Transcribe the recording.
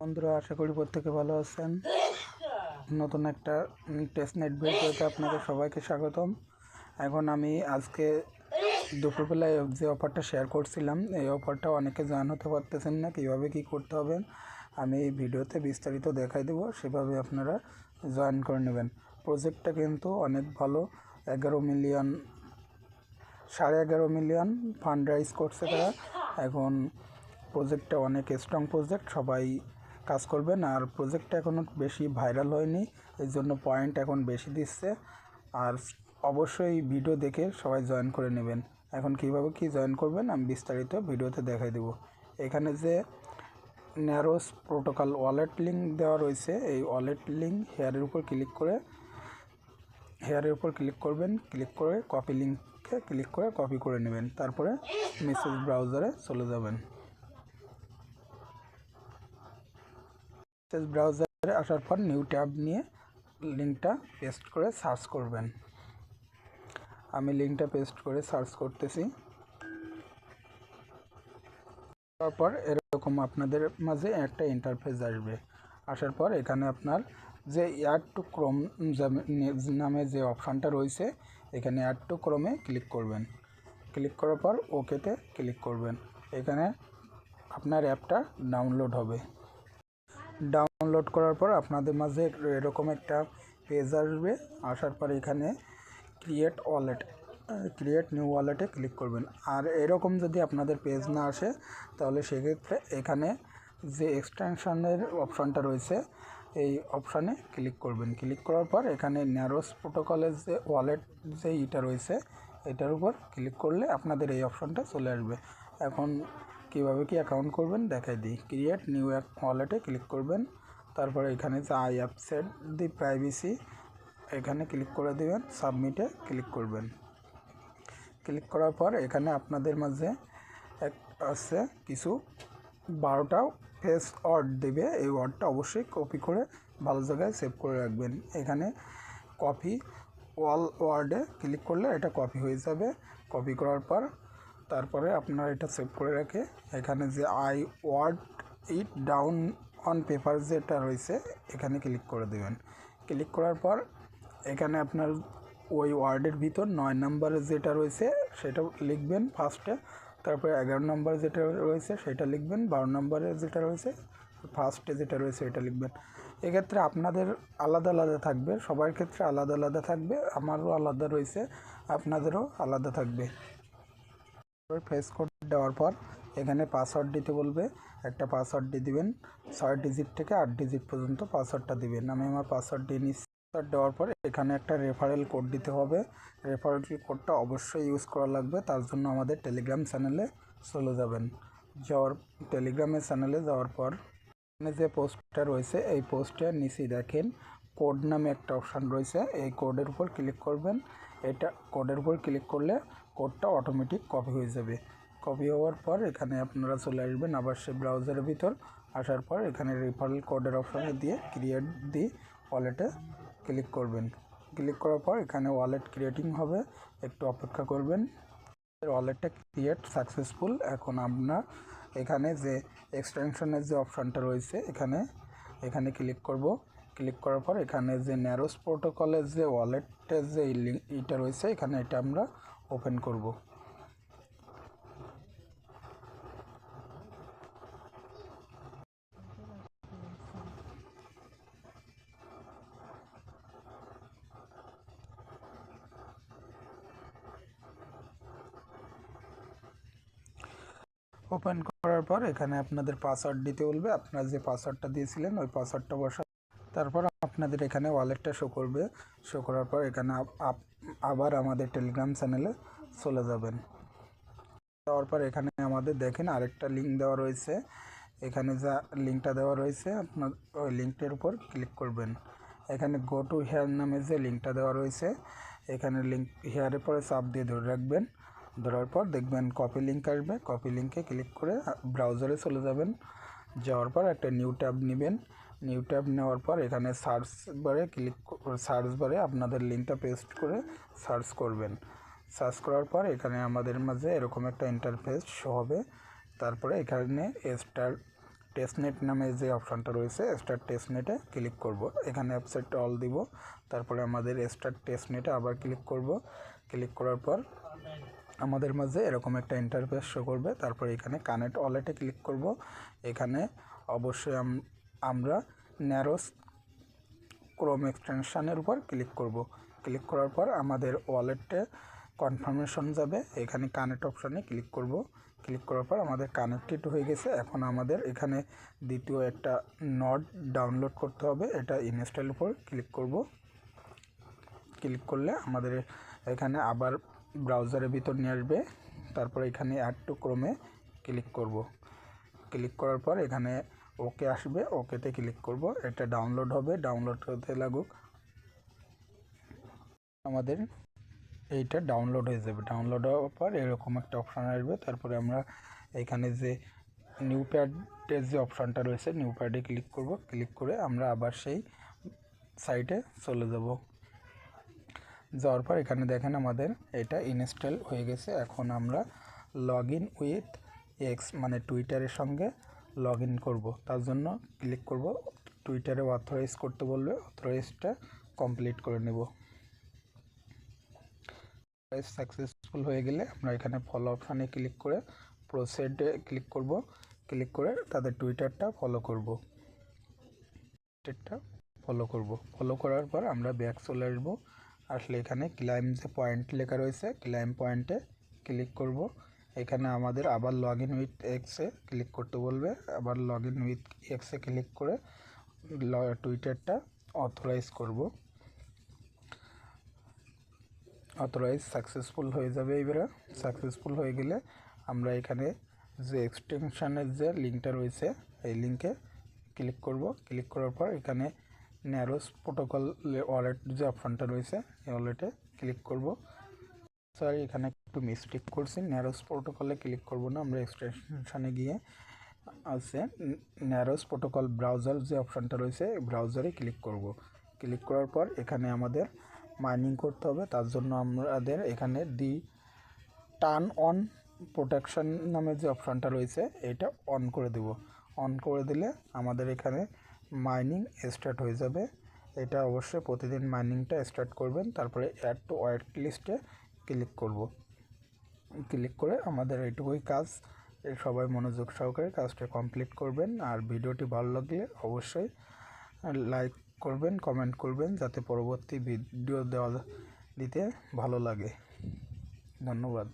বন্ধুরা, আশা করি প্রত্যেকে ভালো আছেন। নতুন একটা টেস্টনেট ভিডিওতে আপনাদের সবাইকে স্বাগতম। এখন আমি আজকে দুপুরবেলায় যে অফারটা শেয়ার করছিলাম, এই অফারটা অনেকে জয়েন হতে পারতেছেন না কীভাবে কী করতে হবে। আমি এই ভিডিওতে বিস্তারিত দেখাই দেবো, সেভাবে আপনারা জয়েন করে নেবেন। প্রজেক্টটা কিন্তু অনেক ভালো। এগারো মিলিয়ন সাড়ে এগারো মিলিয়ন ফান্ড রাইজ করছে তারা। এখন প্রজেক্টটা অনেক স্ট্রং প্রজেক্ট সবাই কাজ করবেন আর প্রজেক্টটা এখনও বেশি ভাইরাল হয়নি এই জন্য পয়েন্ট এখন বেশি দিচ্ছে। আর অবশ্যই ভিডিও দেখে সবাই জয়েন করে নেবেন। এখন কীভাবে কি জয়েন করবেন আমি বিস্তারিত ভিডিওতে দেখাই দেবো। এখানে যে ন্যারোস প্রোটোকল ওয়ালেট লিঙ্ক দেওয়া রয়েছে, এই ওয়ালেট লিঙ্ক হেয়ারের উপর ক্লিক করে হেয়ারের উপর ক্লিক করবেন ক্লিক করে কপি লিঙ্কে ক্লিক করে কপি করে নেবেন। তারপরে মেসেজ ব্রাউজারে চলে যাবেন। মেসেজ ব্রাউজারে আসার পর নিউ ট্যাব নিয়ে লিঙ্কটা পেস্ট করে সার্চ করবেন। আমি লিঙ্কটা পেস্ট করে সার্চ করতেছি। তারপর এরকম আপনাদের মাঝে একটা ইন্টারফেস আসবে। আসার পর এখানে আপনার যে অ্যাড টু ক্রোম নামে যে অপশানটা রয়েছে, এখানে অ্যাড টু ক্রোমে ক্লিক করবেন। ক্লিক করার পর ওকেতে ক্লিক করবেন। এখানে আপনার অ্যাপটা ডাউনলোড হবে। ডাউনলোড করার পর আপনাদের মাঝে এরকম একটা পেজ আসবে। আসার পর এখানে ক্রিয়েট ওয়ালেট ক্রিয়েট নিউ ওয়ালেটে ক্লিক করবেন। আর এরকম যদি আপনাদের পেজ না আসে, তাহলে সেক্ষেত্রে এখানে যে এক্সটেনশনের অপশানটা রয়েছে, এই অপশানে ক্লিক করবেন। ক্লিক করার পর এখানে ন্যারোস প্রোটোকলের যে ওয়ালেট যে ইটা রয়েছে, এটার উপর ক্লিক করলে আপনাদের এই অপশানটা চলে আসবে। এখন কীভাবে কি অ্যাকাউন্ট করবেন, দেখাই দিই। ক্রিয়েট নিউ ওয়ালেটে ক্লিক করবেন। তারপরে এখানে যে I app set the privacy এখানে ক্লিক করে দেবেন সাবমিটে ক্লিক করবেন। ক্লিক করার পর এখানে আপনাদের মাঝে এক আছে কিছু বারোটা ফেস ওয়ার্ড দেবে। এই ওয়ার্ডটা অবশ্যই কপি করে ভালো জায়গায় সেভ করে রাখবেন। এখানে কপি ওয়াল ওয়ার্ডে ক্লিক করলে এটা কপি হয়ে যাবে। কপি করার পর তারপরে আপনারা এটা সেভ করে রেখে এখানে যে I word it down on paper যেটা রয়েছে, এখানে ক্লিক করে দেবেন। ক্লিক করার পর এখানে আপনার ওই ওয়ার্ডের ভিতর নয় নম্বরে যেটা রয়েছে, সেটা লিখবেন ফার্স্টে তারপরে এগারো নম্বর যেটা রয়েছে, সেটা লিখবেন। বারো নম্বরে যেটা রয়েছে ফার্স্টে যেটা রয়েছে এটা লিখবেন। এক্ষেত্রে আপনাদের আলাদা আলাদা থাকবে। সবার ক্ষেত্রে আলাদা আলাদা থাকবে। আমারও আলাদা রয়েছে, আপনাদেরও আলাদা থাকবে। ফেস কোড দেওয়ার পর এখানে পাসওয়ার্ড দিতে বলবে। একটা পাসওয়ার্ড দিয়ে দিবেন। ছয় ডিজিট থেকে আট ডিজিট পর্যন্ত পাসওয়ার্ডটা দিবেন। আমি আমার পাসওয়ার্ড দিয়ে নিচ্ছি। পাসওয়ার্ড দেওয়ার পর এখানে একটা রেফারেল কোড দিতে হবে। রেফারেল কোডটা অবশ্যই ইউজ করা লাগবে। তার জন্য আমাদের টেলিগ্রাম চ্যানেলে চলে যাবেন। যাওয়ার টেলিগ্রামের চ্যানেলে যাওয়ার পর এখানে যে পোস্টটা রয়েছে, এই পোস্টের নিচে দেখেন কোড নামে একটা অপশান রয়েছে। এই কোডের উপর ক্লিক করবেন। এটা কোডের উপর ক্লিক করলে কোডটা অটোমেটিক কপি হয়ে যাবে। কপি হওয়ার পর এখানে আপনারা চলে আসবেন আবার সে ব্রাউজারের ভিতর। আসার পর এখানে রেফারেল কোডের অপশানে দিয়ে ক্রিয়েট দি ওয়ালেটে ক্লিক করবেন। ক্লিক করার পর এখানে ওয়ালেট ক্রিয়েটিং হবে। একটু অপেক্ষা করবেন। ওয়ালেটটা ক্রিয়েট সাকসেসফুল এখন আপনার এখানে যে এক্সটেনশনের যে অপশানটা রয়েছে, এখানে এখানে ক্লিক করব। ক্লিক করার পর এখানে যে ন্যারোস প্রোটোকলের যে ওয়ালেটের যে ইটা রয়েছে, এখানে এটা আমরা ওপেন করব। ওপেন করার পর এখানে আপনাদের পাসওয়ার্ড দিতে বলবে। আপনারা যে পাসওয়ার্ডটা দিয়েছিলেন, ওই পাসওয়ার্ডটা বসা তারপর আপনাদের এখানে ওয়ালেটটা শো করবে। শো করার পর এখানে আবার আমাদের টেলিগ্রাম চ্যানেলে চলে যাবেন। যাওয়ার পর এখানে আমাদের দেখেন আরেকটা লিঙ্ক দেওয়া রয়েছে। এখানে যা লিঙ্কটা দেওয়া রয়েছে, আপনার ওই লিঙ্কটার উপর ক্লিক করবেন। এখানে গো টু হেয়ার নামে যে লিঙ্কটা দেওয়া রয়েছে, এখানে লিঙ্ক হেয়ারের পরে চাপ দিয়ে ধরে রাখবেন। ধরার পর দেখবেন কপি লিঙ্ক আসবে। কপি লিঙ্কে ক্লিক করে ব্রাউজারে চলে যাবেন। যাওয়ার পর একটা নিউ ট্যাব নেবেন। নিউ ট্যাব নেওয়ার পর এখানে সার্চ বারে ক্লিক সার্চ বারে আপনাদের লিঙ্কটা পেস্ট করে সার্চ করবেন। সার্চ করার পর এখানে আমাদের মাঝে এরকম একটা ইন্টারফেস শো হবে। তারপরে এখানে স্টার টেস্টনেট নামে যে অপশানটা রয়েছে স্টার্ট টেস্টনেটে ক্লিক করব। এখানে অ্যাপসেট অল দিব। তারপরে আমাদের স্টার টেস্টনেটে আবার ক্লিক করব। ক্লিক করার পর আমাদের মাঝে এরকম একটা ইন্টারফেস শো করবে। তারপর এখানে কানেক্ট ওয়ালেটে ক্লিক করব। এখানে অবশ্যই আম- আমরা ন্যারোস ক্রোম এক্সটেনশানের উপর ক্লিক করব। ক্লিক করার পর আমাদের ওয়ালেটে কনফার্মেশন যাবে। এখানে কানেক্ট অপশানে ক্লিক করব। ক্লিক করার পর আমাদের কানেক্টেড হয়ে গেছে। এখন আমাদের এখানে দ্বিতীয় একটা নট ডাউনলোড করতে হবে। এটা ইনস্টল উপর ক্লিক করব। ক্লিক করলে আমাদের এখানে আবার ব্রাউজারের ভিতর নিয়ে আসবে। তারপর এখানে অ্যাড টু ক্রোমে ক্লিক করব। ক্লিক করার পর এখানে ওকে আসবে। ওকেতে ক্লিক করব। এটা ডাউনলোড হবে। ডাউনলোড হতে লাগুক। আমাদের এইটা ডাউনলোড হয়ে যাবে। ডাউনলোড হওয়ার পর এরকম একটা অপশান আসবে। তারপরে আমরা এখানে যে নিউ প্যাডের যে অপশানটা রয়েছে নিউ প্যাডে ক্লিক করব। ক্লিক করে আমরা আবার সেই সাইটে চলে যাব। যাওয়ার পর এখানে দেখেন আমাদের এটা ইনস্টল হয়ে গেছে। এখন আমরা লগ ইন উইথ এক্স মানে টুইটারের সঙ্গে লগ ইন করব। তার জন্য ক্লিক করব। টুইটারে অথরাইজ করতে বলবে। অথরাইজটা কমপ্লিট করে নেব। সাকসেসফুল হয়ে গেলে আমরা এখানে ফলো অপশানে ক্লিক করে প্রোসেডে ক্লিক করব। ক্লিক করে তাদের টুইটারটা ফলো করব। টুইটারটা ফলো করব। ফলো করার পর আমরা ব্যাক চলে আসব। আসলে এখানে ক্লাইম যে পয়েন্ট লেখা রয়েছে ক্লাইম পয়েন্টে ক্লিক করব। এখানে আমাদের আবার লগ ইন উইথ এক্সে ক্লিক করতে বলবে। আবার লগ ইন উইথ এক্সে ক্লিক করে টুইটারটা অথরাইজ করব। অথরাইজ সাকসেসফুল হয়ে যাবে এবারে। সাকসেসফুল হয়ে গেলে আমরা এখানে যে এক্সটেনশানের যে লিঙ্কটা রয়েছে, এই লিঙ্কে ক্লিক করব। ক্লিক করার পর এখানে ন্যারোস প্রোটোকল ওয়ালেট যে অপশানটা রয়েছে, এই ওয়ালেটে ক্লিক করব। সরি এখানে একটু মিস্টেক করছি। ন্যারোস প্রোটোকলে ক্লিক করব না, আমরা এক্সটেনশানে গিয়ে আছে। ন্যারোস প্রোটোকল ব্রাউজার যে অপশানটা রয়েছে ব্রাউজারে ক্লিক করব। ক্লিক করার পর এখানে আমাদের মাইনিং করতে হবে, তার জন্য আমাদের এখানে দি টার্ন অন প্রোটেকশন নামে যে অপশানটা রয়েছে, এটা অন করে দেব। অন করে দিলে আমাদের এখানে মাইনিং স্টার্ট হয়ে যাবে। এটা অবশ্যই প্রতিদিন মাইনিংটা স্টার্ট করবেন, তারপরে অ্যাড টু ওয়াইট লিস্টে ক্লিক করব। ক্লিক করে আমাদের এইটুকুই কাজ। সবাই মনোযোগ সহকারে কাজটা কমপ্লিট করবেন, আর ভিডিওটি ভালো লাগলে অবশ্যই লাইক করবেন কমেন্ট করবেন, যাতে পরবর্তী ভিডিও দেওয়া দিতে ভালো লাগে। ধন্যবাদ।